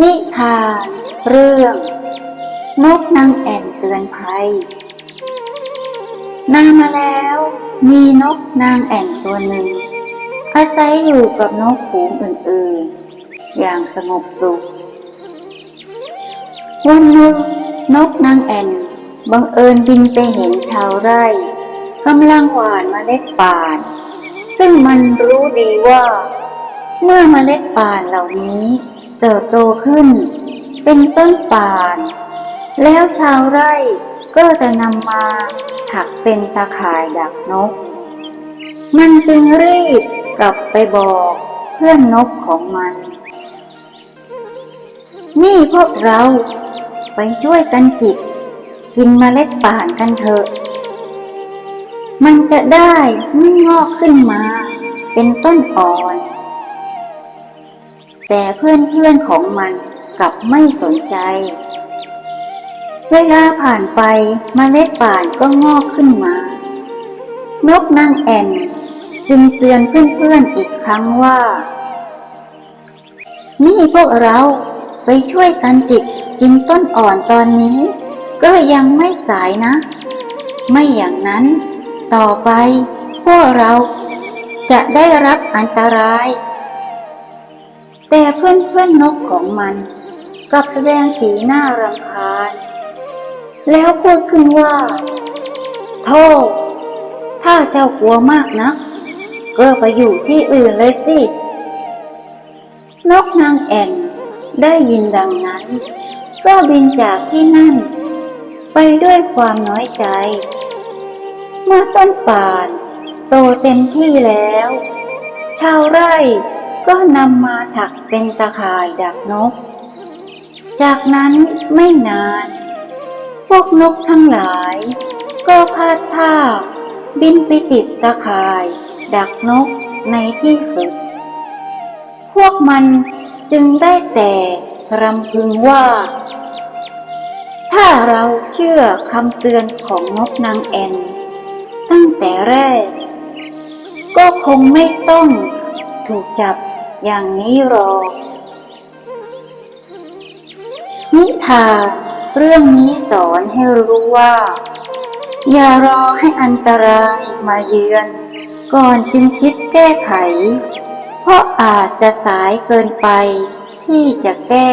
นิทานเรื่อง นกนางแอ่นเตือนภัย นานมาแล้วมีนกนางแอ่นตัวหนึ่ง อาศัยอยู่กับนกฝูงอื่นๆ อย่างสงบสุข วันหนึ่งนกนางแอ่นบังเอิญบินไปเห็นชาวไร่กำลังหว่านเมล็ดป่าน ซึ่งมันรู้ดีว่า เมื่อเมล็ดป่านเหล่านี้ เติบโตขึ้น เป็นต้นป่าน แล้วชาวไร่ก็จะนำมาถักเป็นตาข่ายดักนก มันจึงรีบกลับไปบอกเพื่อนนกของมัน นี่พวกเราไปช่วยกันจิก กินเมล็ดป่านกันเถอะ มันจะได้ไม่งอกขึ้นมา เป็นต้นอ่อน แต่เพื่อนๆของมันกลับไม่สนใจ เวลาผ่านไปมเมล็ดป่านก็งอกขึ้นมา นกนางแอ่นจึงเตือนเพื่อนๆอีกครั้งว่า นี่พวกเราไปช่วยกันจิกกินต้นอ่อนตอนนี้ ก็ยังไม่สายนะ ไม่อย่างนั้น ต่อไปพวกเราจะได้รับอันตราย แต่เพื่อนเพื่อนนกของมันกลับแสดงสีหน้ารำคาญ แล้วพูดขึ้นว่าโทษถ้าเจ้ากลัวมากนะัก ก็ไปอยู่ที่อื่นเลยสิ นกนางแอ่นได้ยินดังนั้น ก็บินจากที่นั่น ไปด้วยความน้อยใจ เมื่อต้นป่าน โตเต็มที่แล้ว ชาวไร่ ก็นำมาถักเป็นตาข่ายดักนก จากนั้นไม่นาน พวกนกทั้งหลาย ก็พาดท่า บินไปติดตาข่าย ดักนกในที่สุด พวกมันจึงได้แต่รำพึงว่า ถ้าเราเชื่อคำเตือนของนกนางแอน ตั้งแต่แรก ก็คงไม่ต้องถูกจับ อย่างนี้หรอก นิทานเรื่องนี้สอนให้รู้ว่า อย่ารอให้อันตรายมาเยือน ก่อนจึงคิดแก้ไข เพราะอาจจะสายเกินไปที่จะแก้